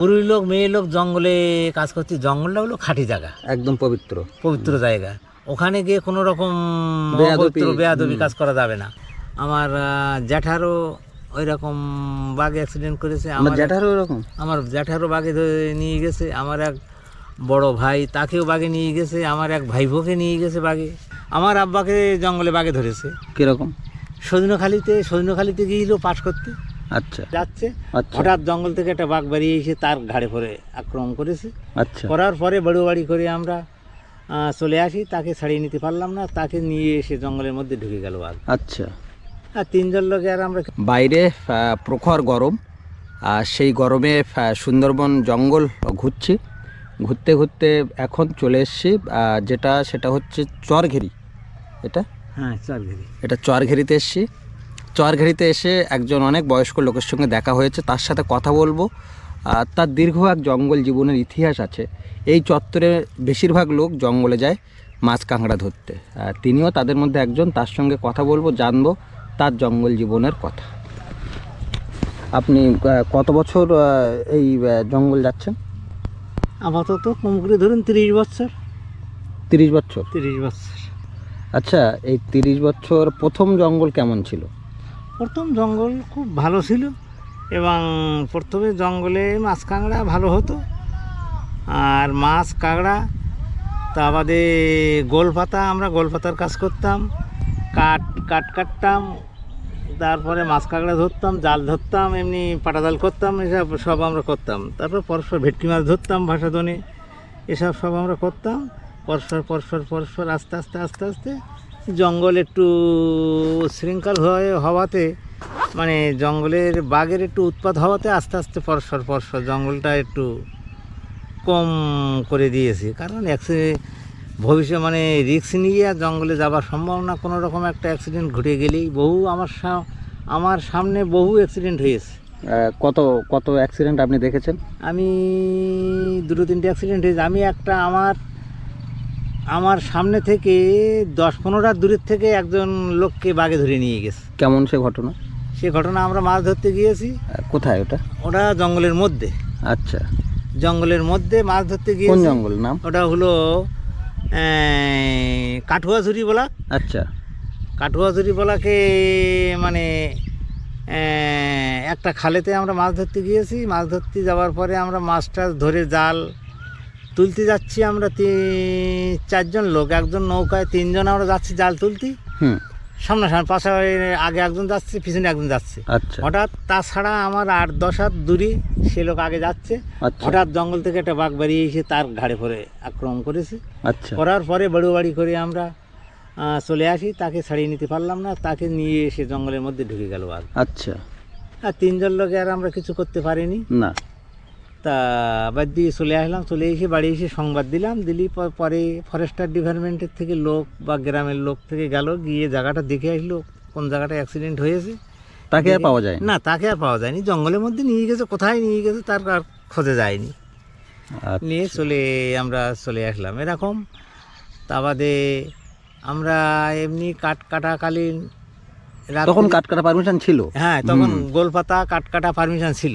পুরুষ লোক মেয়ে লোক জঙ্গলে কাজ করতে জঙ্গলটা হলো খাঁটি জায়গা। একদম পবিত্র। পবিত্র জায়গা। ওখানে গিয়ে কোনো রকম বেয়াদবি, কাজ করা যাবে না। আমার জ্যাঠারও ওই রকম বাঘ অ্যাক্সিডেন্ট করেছে। আমার জ্যাঠারও এরকম আমার জ্যাঠারও বাঘে ধরে নিয়ে গেছে। আমার এক বড় ভাই তাকেও বাঘে নিয়ে গেছে। আমার এক ভাইপোকে নিয়ে গেছে বাঘে। আমার আব্বাকে জঙ্গলে বাঘে ধরেছে। কীরকম? সজনখালিতে সজনখালিতে গিয়েছিল পাশ করতে। আচ্ছা। যাচ্ছে। আচ্ছা। হঠাৎ জঙ্গল থেকে একটা বাঘ বেরিয়ে এসে তার ঘাড়ে পরে আক্রমণ করেছে। আচ্ছা। করার পরে বড় বাড়ি করে আমরা চলে আসি। তাকে ছাড়িয়ে নিতে পারলাম না। তাকে নিয়ে এসে জঙ্গলের মধ্যে ঢুকে গেল বাঘ। আচ্ছা। আর তিনজন লোকে আর আমরা বাইরে প্রখর গরম। আর সেই গরমে সুন্দরবন জঙ্গল ঘুরছি। ঘুরতে ঘুরতে এখন চলে এসেছি আহ, যেটা সেটা হচ্ছে চরঘেরি। এটা? হ্যাঁ চার ঘেরি এটা চরঘেরিতে এসেছি। চরঘেরিতে এসে একজন অনেক বয়স্ক লোকের সঙ্গে দেখা হয়েছে তার সাথে কথা বলব। আর তার দীর্ঘ এক জঙ্গল জীবনের ইতিহাস আছে। এই চত্বরে বেশিরভাগ লোক জঙ্গলে যায় মাছ কাঁকড়া ধরতে। আর তিনিও তাদের মধ্যে একজন তার সঙ্গে কথা বলব জানব তার জঙ্গল জীবনের কথা। আপনি কত বছর এই জঙ্গল যাচ্ছেন? আপাতত কম করে ধরুন তিরিশ বছর। তিরিশ বছর? তিরিশ বছর। আচ্ছা এই তিরিশ বছর প্রথম জঙ্গল কেমন ছিল? প্রথম জঙ্গল খুব ভালো ছিল এবং প্রথমে জঙ্গলে মাছ কাঁকড়া ভালো হতো। আর মাছ কাঁকড়া, তা বাদে গোলপাতা, আমরা গোলপাতার কাজ করতাম। কাঠ কাঠ কাটতাম, তারপরে মাছ কাঁকড়া ধরতাম, জাল ধরতাম, এমনি পাটা জাল করতাম, এসব সব আমরা করতাম। তারপর পরস্পর ভেটকি মাছ ধরতাম ভাষাদনে এসব সব আমরা করতাম। পরস্পর পরস্পর পরস্পর, আস্তে আস্তে আস্তে আস্তে জঙ্গল একটু শৃঙ্খল হয়ে হওয়াতে মানে জঙ্গলের বাঘের একটু উৎপাত হওয়াতে আস্তে আস্তে পরস্পর পরস্পর জঙ্গলটা একটু কম করে দিয়েছে। কারণ অ্যাক্সি ভবিষ্যৎ মানে রিস্ক নিয়ে আর জঙ্গলে যাবার সম্ভাবনা কোনো রকম একটা অ্যাক্সিডেন্ট ঘটে গেলেই বহু আমার সা- আমার সামনে বহু অ্যাক্সিডেন্ট হয়েছে। কত কত অ্যাক্সিডেন্ট আপনি দেখেছেন? আমি দুটো তিনটে অ্যাক্সিডেন্ট হয়েছে। আমি একটা আমার আমার সামনে থেকে দশ পনেরোটা দূরের থেকে একজন লোককে বাগে ধরে নিয়ে গেছে। কেমন সে ঘটনা? সে ঘটনা আমরা মাছ ধরতে গিয়েছি। কোথায় ওটা? ওটা জঙ্গলের মধ্যে। আচ্ছা। জঙ্গলের মধ্যে মাছ ধরতে কোন গিয়েছি। জঙ্গল? নাম? ওটা হলো কাঠুয়াঝুরি বলা। আচ্ছা। কাঠুয়াঝুরি বলাকে মানে একটা খালেতে আমরা মাছ ধরতে গিয়েছি। মাছ ধরতে যাওয়ার পরে আমরা মাছটা ধরে জাল তুলতে যাচ্ছি আমরা তিন চারজন লোক একজন নৌকায় তিনজন আমরা যাচ্ছি জাল তুলতে। সামনাসামনি পাশে আগে একজন যাচ্ছে পিছনে একজন যাচ্ছে। আচ্ছা। হঠাৎ তাছাড়া আমার আট দশ হাত দূরে সে লোক আগে যাচ্ছে। আচ্ছা। হঠাৎ জঙ্গল থেকে একটা বাঘ বেরিয়ে এসে তার ঘাড়ে পরে আক্রমণ করেছে। আচ্ছা। করার পরে বড় বাড়ি করে আমরা চলে আসি। তাকে ছাড়িয়ে নিতে পারলাম না। তাকে নিয়ে এসে জঙ্গলের মধ্যে ঢুকে গেল বাঘ আচ্ছা। আর তিনজন লোকে আর আমরা কিছু করতে পারিনি। না। তা বাদ দিয়ে চলে আসলাম চলে এসে বাড়ি এসে সংবাদ দিলাম দিলি পরে ফরেস্টার ডিপার্টমেন্টের থেকে লোক বা গ্রামের লোক থেকে গেল গিয়ে জায়গাটা দেখে আসলো কোন জায়গাটা অ্যাক্সিডেন্ট হয়েছে। তাকে আর পাওয়া যায় না তাকে আর পাওয়া যায়নি জঙ্গলের মধ্যে নিয়ে গেছে কোথায় নিয়ে গেছে তার আর খোঁজে যায়নি। আচ্ছা, নিয়ে চলে আমরা চলে আসলাম এরকম। তা বাদে আমরা এমনি কাঠ কাটাকালীন তখন কাট কাটা পারমিশন ছিল। হ্যাঁ তখন গোলপাতা কাঠ কাটা পারমিশন ছিল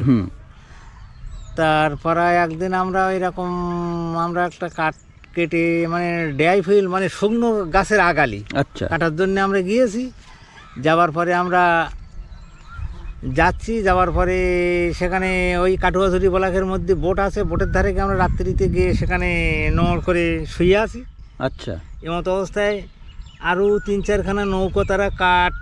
তারপরে একদিন আমরা এরকম আমরা একটা কাঠ কেটে মানে ড্রাই ফুল মানে শুকনো গাছের আগালি আচ্ছা। কাটার জন্য আমরা গিয়েছি। যাওয়ার পরে আমরা যাচ্ছি যাওয়ার পরে সেখানে ওই কাটুয়াঝুরি বলাকের মধ্যে বোট আছে বোটের ধারে গিয়ে আমরা রাত্রিতে গিয়ে সেখানে নোংর করে শুয়ে আছি। আচ্ছা। এমতো অবস্থায় আরও তিন চারখানা নৌকো তারা কাঠ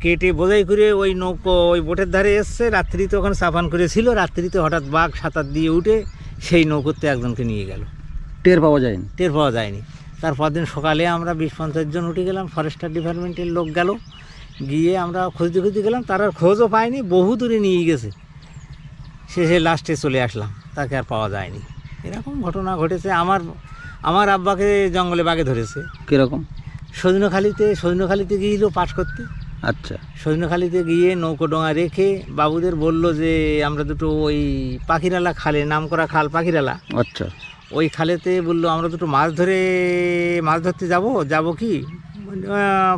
কেটে বোঝাই করে ওই নৌকো ওই বোটের ধারে এসছে। রাত্রিতে ওখানে সাফান করেছিল রাত্রিতে হঠাৎ বাঘ সাঁতার দিয়ে উঠে সেই নৌকোতে একজনকে নিয়ে গেল। টের পাওয়া যায়নি? টের পাওয়া যায়নি। তারপর দিন সকালে আমরা বিশ পঞ্চাশ জন উঠে গেলাম। ফরেস্টার ডিপার্টমেন্টের লোক গেল। গিয়ে আমরা খুঁজতে খুঁজতে গেলাম। তার আর খোঁজও পাইনি। বহু দূরে নিয়ে গেছে। শেষে লাস্টে চলে আসলাম। তাকে আর পাওয়া যায়নি। এরকম ঘটনা ঘটেছে। আমার আমার আব্বাকে জঙ্গলে বাঘে ধরেছে। কীরকম? সজনখালিতে সজনখালিতে গিয়েছিল পাশ করতে। আচ্ছা। সজনখালিতে গিয়ে নৌকো ডোঙা রেখে বাবুদের বলল যে আমরা দুটো ওই পাখিরালা খালে নাম করা খাল পাখিরালা। আচ্ছা। ওই খালেতে বলল আমরা দুটো মাছ ধরে মাছ ধরতে যাব যাব কি?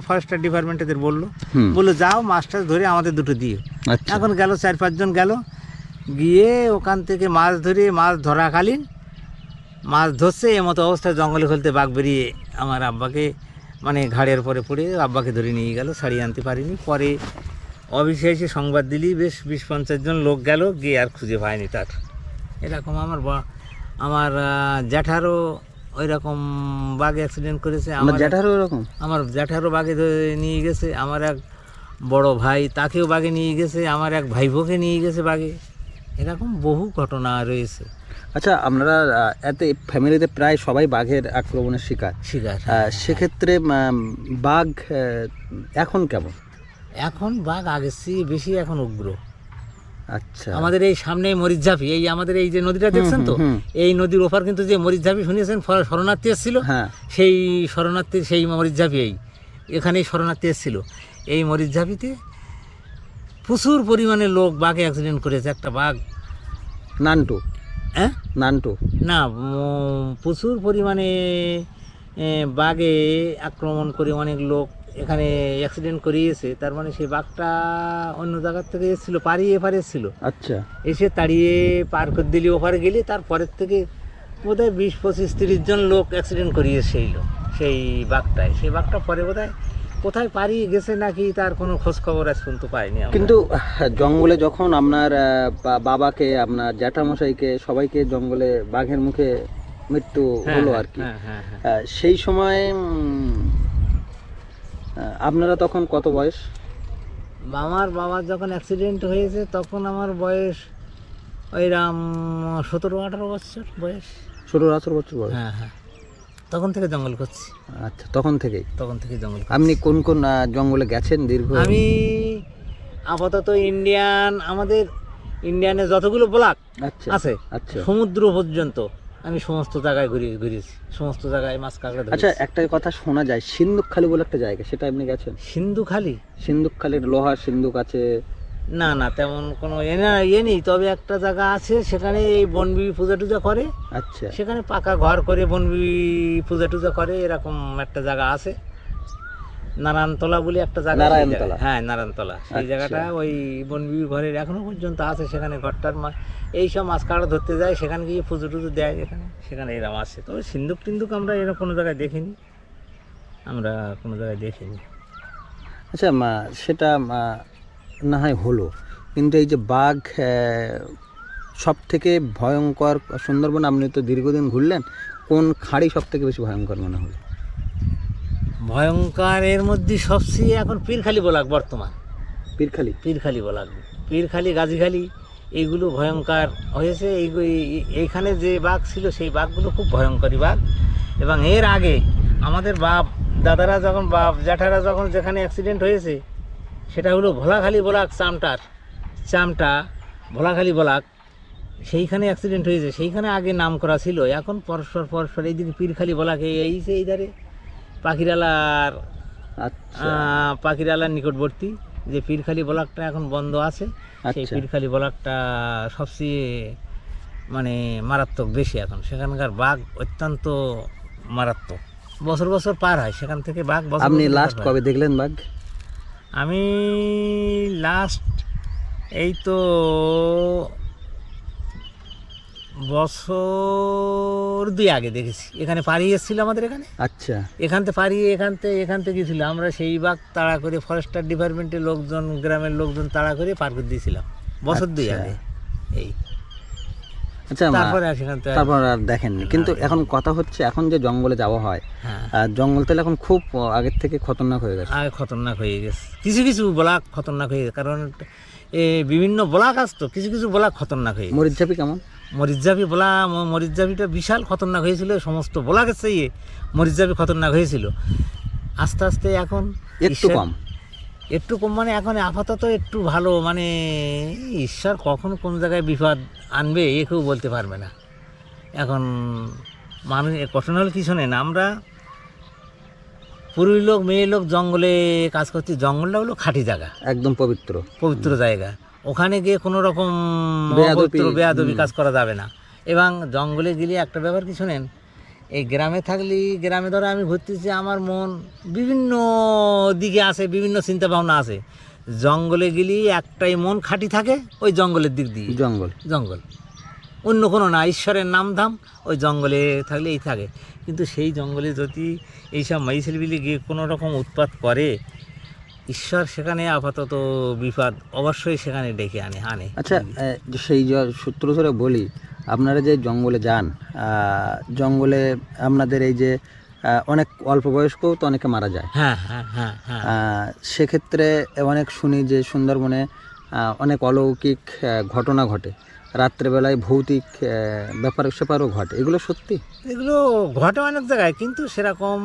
ফরেস্টার ডিপার্টমেন্টেদের বলল। বলল যাও মাছটা ধরে আমাদের দুটো দিও। আচ্ছা। এখন গেল চার পাঁচজন গেল। গিয়ে ওখান থেকে মাছ ধরে মাছ ধরাকালীন মাছ ধরছে এমতো অবস্থায় জঙ্গলে খুলতে বাঘ বেরিয়ে আমার আব্বাকে মানে ঘাড়ের পরে পড়ে আব্বাকে ধরে নিয়ে গেল ছাড়িয়ে আনতে পারিনি। পরে অবিশেষে সংবাদ দিলি বেশ বিশ পঞ্চাশ জন লোক গেল গিয়ে আর খুঁজে পায়নি তার। এরকম আমার বা- আমার জ্যাঠারও ওই রকম বাঘ অ্যাক্সিডেন্ট করেছে আমার জ্যাঠারও এরকম আমার জ্যাঠারও বাঘে ধরে নিয়ে গেছে আমার এক বড় ভাই তাকেও বাঘে নিয়ে গেছে আমার এক ভাইপোকে নিয়ে গেছে বাঘে। এরকম বহু ঘটনা রয়েছে। আচ্ছা আপনারা এতে ফ্যামিলিতে প্রায় সবাই বাঘের আক্রমণের শিকার। শিকার। সেক্ষেত্রে বাঘ এখন কেমন? এখন বাঘ আগের চেয়ে বেশি এখন উগ্র। আচ্ছা। আমাদের এই সামনে মরিচঝাপি এই আমাদের এই যে নদীটা দেখছেন তো। এই নদীর ওপার কিন্তু যে মরিচঝাপি শুনিয়েছেন ফ- শরণার্থী এসেছিল। হ্যাঁ। সেই শরণার্থীর সেই মরিচঝাপি এই এখানেই শরণার্থী এসেছিল। এই মরিচঝাপিতে প্রচুর পরিমাণে লোক বাঘে অ্যাক্সিডেন্ট করেছে একটা বাঘ। নানটু। হ্যাঁ? নানটু। না প্রচুর পরিমাণে বাঘে আক্রমণ করে অনেক লোক এখানে অ্যাক্সিডেন্ট করিয়েছে। তার মানে সেই বাঘটা অন্য জায়গার থেকে এসেছিল পাড়িয়ে এপারে এসেছিল। আচ্ছা। এসে তাড়িয়ে পার করে দিলি ওপারে গেলি তারপরের থেকে বোধহয় বিশ পঁচিশ তিরিশ জন লোক অ্যাক্সিডেন্ট করিয়ে সেই লোক সেই বাঘটায়। সেই বাঘটা পরে বোধহয় কোথায় পারিয়ে গেছে নাকি তার কোনো খোঁজ খবর আজ পর্যন্ত পাইনি কিন্তু জঙ্গলে যখন আপনার বাবাকে আপনার জ্যাঠামশাইকে সবাইকে জঙ্গলে বাঘের মুখে মৃত্যু হ্যাঁ, হলো হ্যাঁ, আর কি হ্যাঁ হ্যাঁ। হ্যাঁ সেই সময় আপনারা তখন কত বয়স? আমার বাবার যখন অ্যাক্সিডেন্ট হয়েছে তখন আমার বয়স ওইরাম সতেরো আঠারো বছর বয়স। ষোলো আঠারো বছর বয়স। হ্যাঁ হ্যাঁ। তখন থেকে জঙ্গল করছি আচ্ছা তখন থেকেই? তখন থেকে জঙ্গল আপনি কোন কোন জঙ্গলে গেছেন দীর্ঘ? আমি আপাতত ইন্ডিয়ান আমাদের ইন্ডিয়ানে যতগুলো ব্লক আচ্ছা আছে আচ্ছা। সমুদ্র পর্যন্ত আমি সমস্ত জায়গায় ঘুরে ঘুরেছি। সমস্ত জায়গায় মাছ কাঁকড়া আচ্ছা একটা কথা শোনা যায় সিন্দুকখালি বলে একটা জায়গা সেটা আপনি গেছেন? সিন্ধু খালি? সিন্দুকখালির লোহার সিন্দুক আছে না না তেমন কোনো এ না ইয়ে নেই। তবে একটা জায়গা আছে সেখানে এই বনবিবি পূজা টুজা করে। আচ্ছা। সেখানে পাকা ঘর করে বনবিবি পূজা টুজা করে এরকম একটা জায়গা আছে। নারায়ণতলা বলে একটা জায়গা নারায়ণতলা। হ্যাঁ নারায়ণতলা। সেই আচ্ছা। জায়গাটা ওই বনবিবি ঘরের এখনও পর্যন্ত আছে সেখানে ঘরটার মা এই সব মাছ কাঁকড়া ধরতে যায় সেখানে গিয়ে পুজো টুজো দেয় এখানে। সেখানে এরকম আছে। তবে সিন্ধুক টিন্দুক আমরা এরকম কোনো জায়গায় দেখিনি। আমরা কোনো জায়গায় দেখিনি। আচ্ছা মা সেটা মা, না হয় হলো। কিন্তু এই যে বাঘ সব থেকে ভয়ঙ্কর সুন্দরবন আপনি তো দীর্ঘদিন ঘুরলেন কোন খাড়ি সব থেকে বেশি ভয়ঙ্কর মনে হলো ভয়ঙ্কর এর মধ্যে সবচেয়ে এখন পীরখালি বলাক বর্তমান। পীরখালি? পীরখালি বলা পীরখালি গাজীখালি এইগুলো ভয়ঙ্কর হয়েছে। এইখানে যে বাঘ ছিল সেই বাঘগুলো খুব ভয়ঙ্করী বাঘ। এবং এর আগে আমাদের বাপ দাদারা যখন বাপ জ্যাঠারা যখন যেখানে অ্যাক্সিডেন্ট হয়েছে সেটা হলো ভোলাখালি বলাক চামটার চামটা ভোলাখালি বলাক সেইখানে অ্যাক্সিডেন্ট হয়েছে সেইখানে আগে নাম করা ছিল এখন পরস্পর পরস্পর এই এইদিকে পীরখালি বলাক এই এই যে এই ধারে পাখিরালার আচ্ছা। পাখিরালার নিকটবর্তী যে পীরখালি ব্লকটা এখন বন্ধ আছে সেই আচ্ছা। পীরখালি ব্লকটা সবচেয়ে মানে মারাত্মক বেশি এখন। সেখানকার বাঘ অত্যন্ত মারাত্মক। বছর বছর পার হয় সেখান থেকে বাঘ আপনি লাস্ট কবে দেখলেন বাঘ? আমি লাস্ট এই তো বছর দুই আগে দেখেছি। এখানে পাড়িয়ে এসেছিল আমাদের এখানে। আচ্ছা। এখান থেকে পারিয়ে এখান থেকে এখান থেকে গিয়েছিল। আমরা সেই বাঘ তাড়া করে ফরেস্টার ডিপার্টমেন্টের লোকজন গ্রামের লোকজন তাড়া করে পার করে দিয়েছিলাম। বছর দুই আচ্ছা। আগে। এই। আচ্ছা তারপরে আর তারপর আর দেখেননি। কিন্তু এখন কথা হচ্ছে এখন যে জঙ্গলে যাওয়া হয় হ্যাঁ। আর জঙ্গল তাহলে এখন খুব আগের থেকে খতরনাক হয়ে গেছে। আগে খতরনাক হয়ে গেছে। কিছু কিছু ব্লক খতরনাক হয়ে গেছে। কারণ বিভিন্ন ব্লক আসতো কিছু কিছু ব্লক খতরনাক হয়ে গেছে। মরিচঝাপি কেমন? মরিচজাপি বলা ম- মরিচজাপিটা বিশাল খতরনাক হয়েছিল। সমস্ত ব্লকের চেয়ে মরিচজাপি খতরনাক হয়েছিল। আস্তে আস্তে এখন একটু কম। একটু কম মানে এখন আপাতত একটু ভালো মানে ঈশ্বর কখন কোন জায়গায় বিপদ আনবে এ কেউ বলতে পারবে না। এখন মানুষ কঠোর হলে কি শোনেন আমরা পুরুষ লোক মেয়ে লোক জঙ্গলে কাজ করছি জঙ্গলটা হলো খাঁটি জায়গা। একদম পবিত্র। পবিত্র জায়গা। ওখানে গিয়ে কোনো রকম বেয়াদবি, কাজ করা যাবে না। এবং জঙ্গলে গেলে একটা ব্যাপার কি শোনেন এই গ্রামে থাকলে গ্রামে ধরো আমি ঘুরতেছি আমার মন বিভিন্ন দিকে আছে বিভিন্ন চিন্তা ভাবনা আছে। জঙ্গলে গেলে একটাই মন খাঁটি থাকে ওই জঙ্গলের দিক দিয়ে। জঙ্গল। জঙ্গল। অন্য কোনো না ঈশ্বরের নাম ধাম ওই জঙ্গলে থাকলে এই থাকে। কিন্তু সেই জঙ্গলে যদি এইসব মাইসেলবিলি গিয়ে কোনো রকম উৎপাত করে ঈশ্বর সেখানে আপাতত বিপদ অবশ্যই সেখানে ডেকে আনে আনে। আচ্ছা সেই যে সূত্র ধরে বলি আপনারা যে জঙ্গলে যান জঙ্গলে আপনাদের এই যে অনেক অল্প বয়স্কও তো অনেকে মারা যায়। হ্যাঁ হ্যাঁ হ্যাঁ সেক্ষেত্রে অনেক শুনি যে সুন্দরবনে অনেক অলৌকিক ঘটনা ঘটে। রাত্রেবেলায় ভৌতিক ব্যাপার স্যাপারও ঘটে। এগুলো সত্যি? এগুলো ঘটে অনেক জায়গায় কিন্তু সেরকম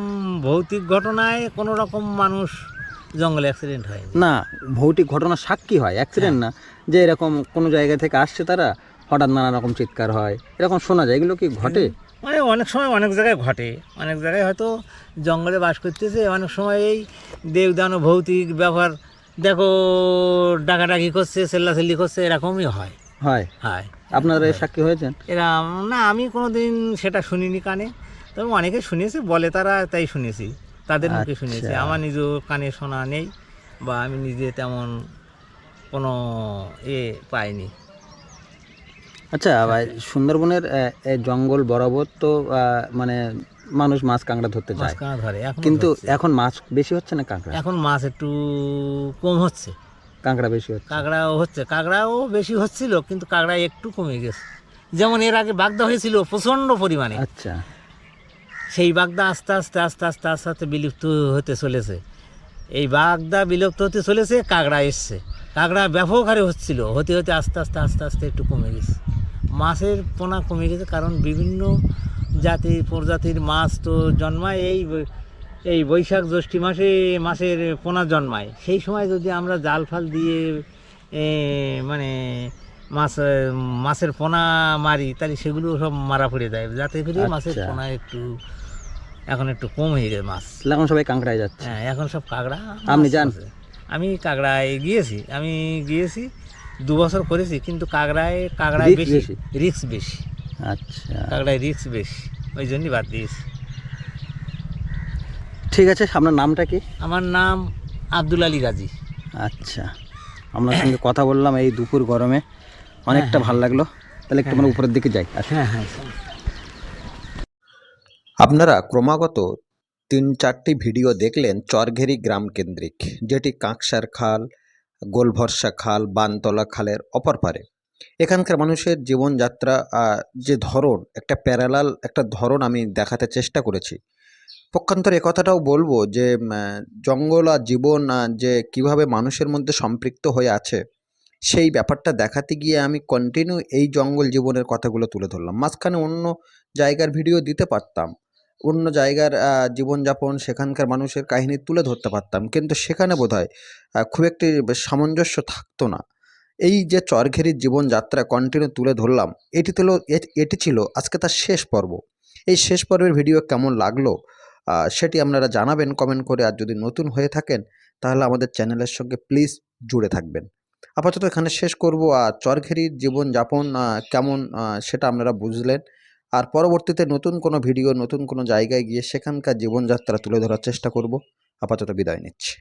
ভৌতিক ঘটনায় কোনো রকম মানুষ জঙ্গলে অ্যাক্সিডেন্ট হয় না ভৌতিক ঘটনা সাক্ষী হয় অ্যাক্সিডেন্ট না। যে এরকম কোনো জায়গা থেকে আসছে তারা হঠাৎ নানা রকম চিৎকার হয়। এরকম শোনা যায়। এগুলো কি ঘটে? মানে অনেক সময় অনেক জায়গায় ঘটে। অনেক জায়গায় হয়তো জঙ্গলে বাস করতেছে। অনেক সময় এই দেবদান ভৌতিক ব্যাপার দেখো ডাকাডাকি করছে চেল্লাচেল্লি করছে এরকমই হয়। হয়? হয়। আপনারা সাক্ষী হয়েছেন? এরা না আমি কোনো দিন সেটা শুনিনি কানে। তবে অনেকে শুনেছে বলে তারা তাই শুনেছি তাদের মুখে শুনেছি আচ্ছা। আমার নিজ কানে শোনা নেই বা আমি নিজে তেমন কোনো এ পাইনি। আচ্ছা ভাই সুন্দরবনের জঙ্গল বরাবর তো মানে মানুষ মাছ কাঁকড়া ধরতে যায়। ধরে কিন্তু এখন মাছ বেশি হচ্ছে না কাঁকড়া? এখন মাছ একটু কম হচ্ছে। কাঁকড়া বেশি হচ্ছে। কাঁকড়াও হচ্ছে কাঁকড়াও বেশি হচ্ছিল কিন্তু কাঁকড়া একটু কমে গেছে। যেমন এর আগে বাগদা হয়েছিল প্রচণ্ড পরিমাণে। আচ্ছা। সেই বাগদা আস্তে আস্তে আস্তে আস্তে আস্তে আস্তে বিলুপ্ত হতে চলেছে। এই বাগদা বিলুপ্ত হতে চলেছে কাঁকড়া এসছে। কাঁকড়া ব্যাপক হারে হচ্ছিল। হতে হতে আস্তে আস্তে আস্তে আস্তে একটু কমে গেছে। মাছের পোনা কমে গেছে কারণ বিভিন্ন জাতি প্রজাতির মাছ তো জন্মায় এই এই বৈশাখ জ্যৈষ্ঠী মাসে মাছের পোনা জন্মায়। সেই সময় যদি আমরা জাল ফাল দিয়ে মানে মাছ মাছের পোনা মারি তাহলে সেগুলো সব মারা পড়ে যায়। যাতে করে মাছের আচ্ছা। পোনা একটু এখন একটু কম হয়ে গেছে মাছ। এখন সবাই কাঁকড়ায় যাচ্ছে। হ্যাঁ এখন সব কাঁকড়া আপনি যান? আমি কাঁকড়ায় গিয়েছি আমি গিয়েছি দু বছর করেছি কিন্তু কাঁকড়ায় কাঁকড়ায় বেশি? রিক্স বেশি। আচ্ছা। কাঁকড়ায় রিক্স বেশি ওই জন্যই বাদ দিয়েছি। ঠিক আছে আপনার নামটা কি? আমার নাম আব্দুল আলী গাজী। আচ্ছা আপনার সঙ্গে কথা বললাম এই দুপুর গরমে অনেকটা ভালো লাগল। তাহলে একটু মানে উপরের দিকে যাই আচ্ছা হ্যাঁ হ্যাঁ আপনারা ক্রমাগত তিন চারটি ভিডিও দেখলেন চরঘেরি গ্রাম কেন্দ্রিক, যেটি কাঁকসার খাল, গোলভরসা খাল, বানতলা খালের অপর পারে। এখানকার মানুষের জীবনযাত্রা যে ধরন, একটা প্যারালাল একটা ধরন আমি দেখাতে চেষ্টা করেছি। পক্ষান্তরে কথাটাও বলব যে জঙ্গল আর জীবন যে কীভাবে মানুষের মধ্যে সম্পৃক্ত হয়ে আছে, সেই ব্যাপারটা দেখাতে গিয়ে আমি কন্টিনিউ এই জঙ্গল জীবনের কথাগুলো তুলে ধরলাম। মাঝখানে অন্য জায়গার ভিডিও দিতে পারতাম অন্য জায়গার জীবনযাপন সেখানকার মানুষের কাহিনী তুলে ধরতে পারতাম। কিন্তু সেখানে বোধহয় আহ, খুব একটি সামঞ্জস্য থাকতো না। এই যে চরঘেরির জীবনযাত্রা কন্টিনিউ তুলে ধরলাম এটি তুলো এটি ছিল আজকে তার শেষ পর্ব। এই শেষ পর্বের ভিডিও কেমন লাগল সেটি আপনারা জানাবেন কমেন্ট করে। আর যদি নতুন হয়ে থাকেন তাহলে আমাদের চ্যানেলের সঙ্গে প্লিজ জুড়ে থাকবেন। আপাতত এখানে শেষ করব। আর চরঘেরির জীবনযাপন কেমন সেটা আপনারা বুঝলেন। আর পরবর্তীতে নতুন কোনো ভিডিও, নতুন কোনো জায়গায় গিয়ে সেখানকার জীবনযাত্রা তুলে ধরার চেষ্টা করব। আপাতত বিদায় নিচ্ছি।